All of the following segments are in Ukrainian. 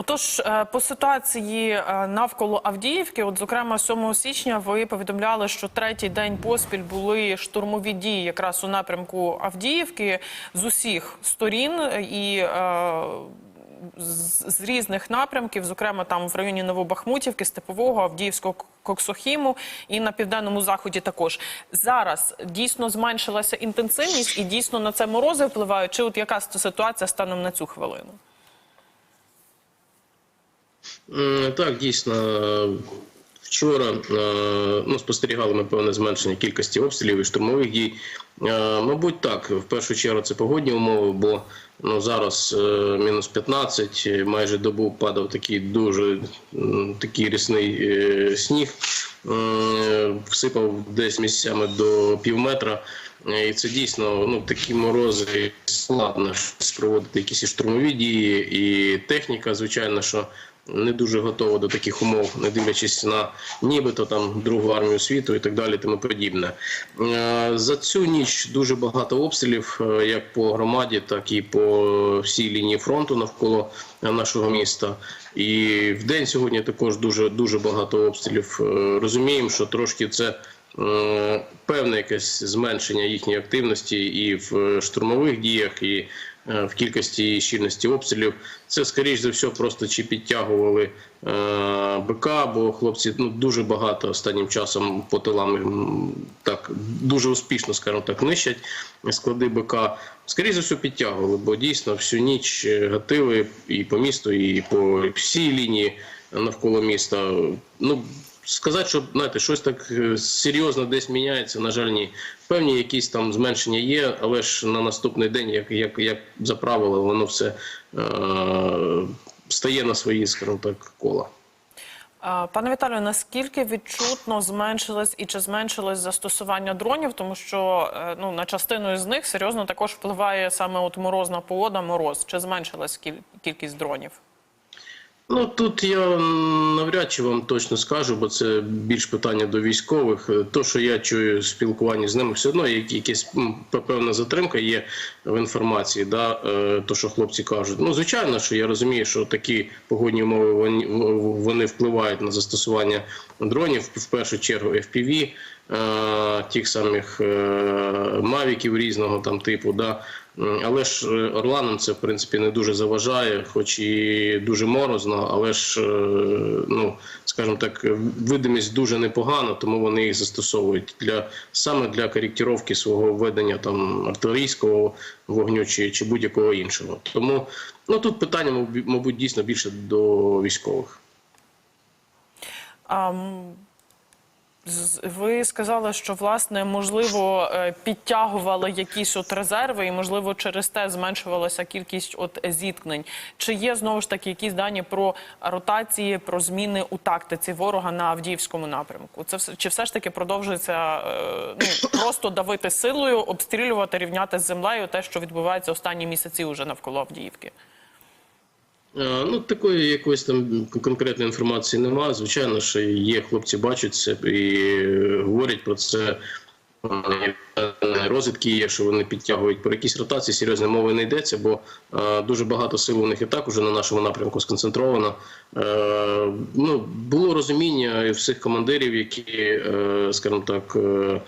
Отож, е, по ситуації е, навколо Авдіївки, от зокрема 7 січня, ви повідомляли, що третій день поспіль були штурмові дії якраз у напрямку Авдіївки з усіх сторін і. е, з з різних напрямків, зокрема там в районі Новобахмутівки, Степового, Авдіївського Коксохіму і на південному заході також зараз дійсно зменшилася інтенсивність і дійсно на це морози впливають. Чи от яка ситуація станом на цю хвилину? Так, дійсно. е, Вчора е, ну, спостерігали ми певне зменшення кількості обстрілів і штурмових дій. Е, Мабуть, так. В першу чергу це погодні умови, бо ну, зараз мінус 15, е, майже добу падав такий дуже такий рясний е, сніг, всипав десь місцями до пів метра. І це дійсно ну, такі морози складно проводити якісь штурмові дії, і техніка, звичайно, що не дуже готова до таких умов, не дивлячись на нібито там другу армію світу і так далі, тому подібне. Е, За цю ніч дуже багато обстрілів, е, як по громаді, так і по всій лінії фронту навколо нашого міста. І в день сьогодні також дуже дуже багато обстрілів. Е, Розуміємо, що трошки це. Е, Певне якесь зменшення їхньої активності і в е, штурмових діях, і е, в кількості і щільності обстрілів. Це скоріш за все просто чи підтягували БК, бо хлопці ну дуже багато останнім часом по тилам так дуже успішно, скажімо так, нищать склади БК. Скоріше за все підтягували, бо дійсно всю ніч гатили і по місту, і по всій лінії навколо міста. Ну сказати, що знаєте, щось так е, серйозно десь міняється. На жаль, ні. Певні якісь там зменшення є, але ж на наступний день, як, як, як за правило, воно все е, стає на свої, скажімо так, кола. Пане Віталію, наскільки відчутно зменшилось і чи зменшилось застосування дронів, тому що е, ну на частину з них серйозно також впливає саме от морозна погода, мороз. Чи зменшилась кіль- кількість дронів? Ну тут я навряд чи вам точно скажу, бо це більш питання до військових. Е, То, що я чую в спілкуванні з ними, все одно є якась певна затримка є в інформації. Да, е, то, що хлопці кажуть. Ну звичайно, що я розумію, що такі погодні умови вони, вони впливають на застосування дронів в першу чергу FPV, е, тих самих мавіків різного там типу. Да. Але ж е, орланам це в принципі не дуже заважає, хоч і дуже морозно, але ж, е, ну скажімо так, видимість дуже непогана, тому вони їх застосовують для саме для коректировки свого ведення там артилерійського вогню чи, чи будь-якого іншого. Тому ну тут питання, мабуть, дійсно більше до військових. З- ви сказали, що власне можливо е, підтягували якісь от резерви, і можливо через те зменшувалася кількість от зіткнень. Чи є знову ж таки якісь дані про ротації, про зміни у тактиці ворога на Авдіївському напрямку? Це все чи все ж таки продовжується е, ну просто давити силою, обстрілювати, рівняти з землею те, що відбувається останні місяці уже навколо Авдіївки? Ну, такої якоїсь там конкретної інформації немає. Звичайно, що є хлопці бачать це і говорять про це. Розвідки є, що вони підтягують про якісь ротації, серйозної мови не йдеться, бо е, дуже багато сил у них і так уже на нашому напрямку сконцентровано. Е, ну, було розуміння і всіх командирів, які, е, скажімо так, е,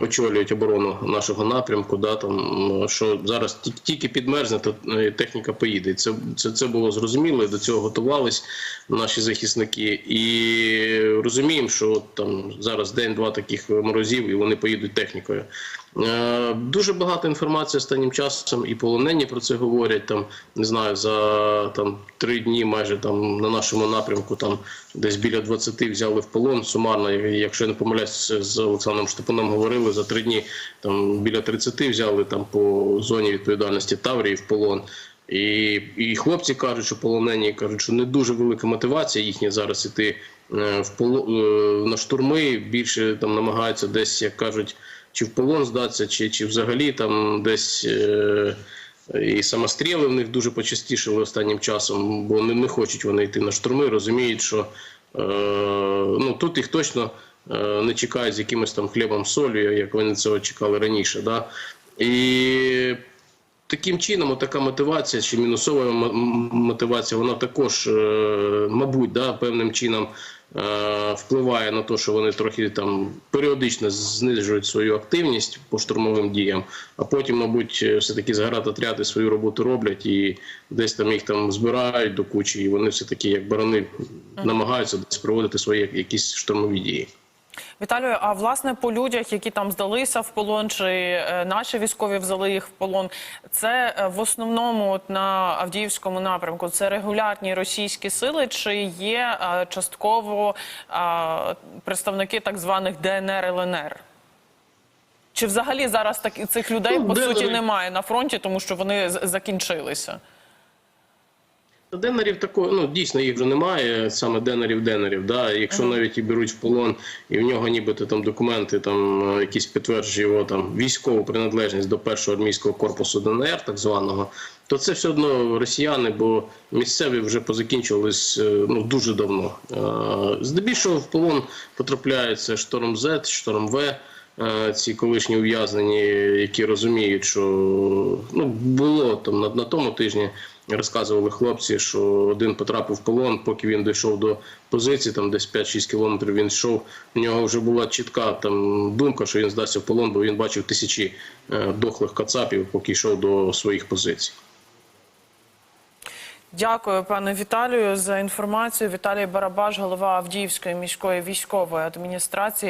очолюють оборону нашого напрямку, да, там, що зараз ті- тільки підмерзне, то е, техніка поїде. Це, це, це було зрозуміло, і до цього готувались наші захисники. І розуміємо, що там зараз день-два таких морозів, і вони поїдуть технікою. Е, Дуже багато інформації останнім часом, і полонені про це говорять. Там не знаю, за там три дні майже там на нашому напрямку там десь біля 20 взяли в полон. Сумарно, якщо я не помиляюсь, з Олександром Штепаном говорили за три дні. Там біля 30 взяли там по зоні відповідальності Таврії в полон. І, і хлопці кажуть, що полонені кажуть, що не дуже велика мотивація їхня зараз іти е, в поло, е, на штурми. Більше там намагаються десь, як кажуть, чи в полон здатися, чи, чи взагалі там десь. Е, і самостріли в них дуже почастішили останнім часом, бо не, не хочуть вони йти на штурми, розуміють, що е, ну, тут їх точно е, не чекають з якимось там хлібом солью, як вони цього чекали раніше. Да? І таким чином, така мотивація чи мінусова мотивація, вона також, е, мабуть, да, певним чином впливає на те, що вони трохи там періодично знижують свою активність по штурмовим діям, а потім, мабуть, е, все-таки зградотряди свою роботу роблять і десь там їх там збирають до кучі, і вони все-таки як барани намагаються десь проводити свої якісь штурмові дії. Віталію, а власне по людях, які там здалися в полон, чи е, наші військові взяли їх в полон, це е, в основному от на Авдіївському напрямку. Це регулярні російські сили, чи є е, частково представники так званих ДНР ЛНР? Чи взагалі зараз так цих людей Ну, по ДНР суті немає на фронті, тому що вони закінчилися? Денерів такого, ну дійсно їх вже немає, саме денерів денерів. Да? Якщо навіть і беруть в полон, і в нього нібито там документи, там е, якісь підтверджують його там військову приналежність до першого армійського корпусу ДНР, так званого, то це все одно росіяни, бо місцеві вже позакінчувались е, ну дуже давно. Е, Здебільшого в полон потрапляється шторм З, шторм В. Ці колишні ув'язнені, які розуміють, що ну було там на, на тому тижні. Розказували хлопці, що один потрапив в полон, поки він дійшов до позиції, там десь 5-6 кілометрів він йшов. У нього вже була чітка там думка, що він здасться в полон, бо він бачив тисячі е, дохлих кацапів, поки йшов до своїх позицій. Дякую, пане Віталію, за інформацію. Віталій Барабаш, голова Авдіївської міської військової адміністрації.